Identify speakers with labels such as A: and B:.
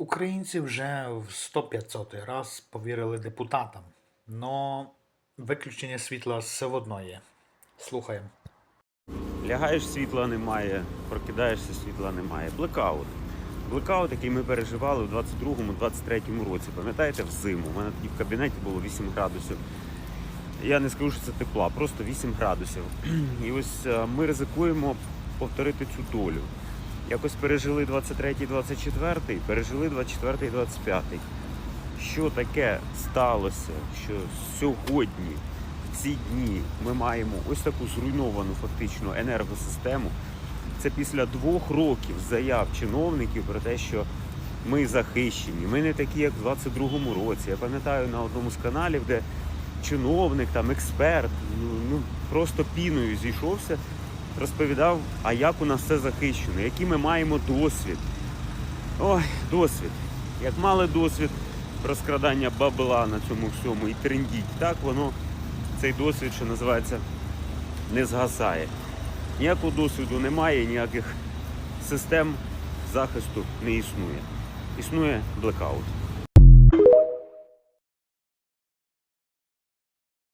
A: Українці вже в 100-500 раз повірили депутатам, но виключення світла все одно є. Слухаємо.
B: Лягаєш, світла немає, прокидаєшся, світла немає. Блекаут. Блекаут, який ми переживали в 22-23 році. Пам'ятаєте, взиму. У мене тоді в кабінеті було 8 градусів. Я не скажу, що це тепла, просто 8 градусів. І ось е, ми ризикуємо повторити цю долю. Якось пережили 23-24, пережили 24-25. Що таке сталося, що сьогодні, в ці дні, ми маємо ось таку зруйновану фактично енергосистему. Це після двох років заяв чиновників про те, що ми захищені. Ми не такі, як в 22-му році. Я пам'ятаю на одному з каналів, де чиновник, там експерт, ну, ну просто піною зійшовся, розповідав, а як у нас все захищено, який ми маємо досвід. Ой, досвід. Як мали досвід розкрадання бабла на цьому всьому і трендіть, так воно цей досвід, що називається, не згасає. Ніякого досвіду немає, ніяких систем захисту не існує. Існує блекаут.